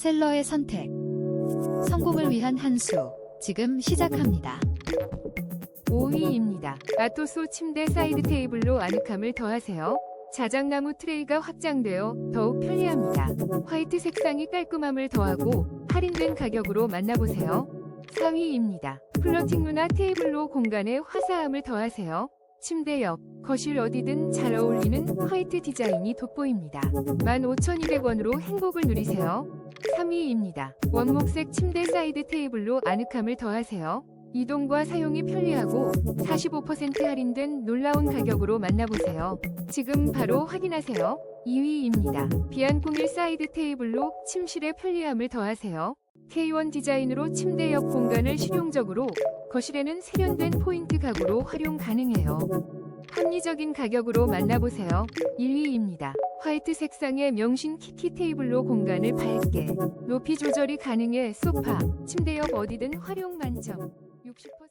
셀러의 선택. 성공을 위한 한 수. 지금 시작합니다. 5위입니다. 아토소 침대 사이드 테이블로 아늑함을 더하세요. 자작나무 트레이가 확장되어 더욱 편리합니다. 화이트 색상이 깔끔함을 더하고 할인된 가격으로 만나보세요. 4위입니다. 플러팅 루나 테이블로 공간에 화사함을 더하세요. 침대 옆, 거실 어디든 잘 어울리는 화이트 디자인이 돋보입니다. 15,200원으로 행복을 누리세요. 3위입니다. 원목색 침대 사이드 테이블로 아늑함을 더하세요. 이동과 사용이 편리하고 45% 할인된 놀라운 가격으로 만나보세요. 지금 바로 확인하세요. 2위입니다. 비안공일 사이드 테이블로 침실의 편리함을 더하세요. K1 디자인으로 침대 옆 공간을 실용적으로 거실에는 세련된 포인트 가구로 활용 가능해요. 합리적인 가격으로 만나보세요. 1위입니다. 화이트 색상의 명신 키티 테이블로 공간을 밝게 높이 조절이 가능해 소파, 침대 옆 어디든 활용 만점. 60%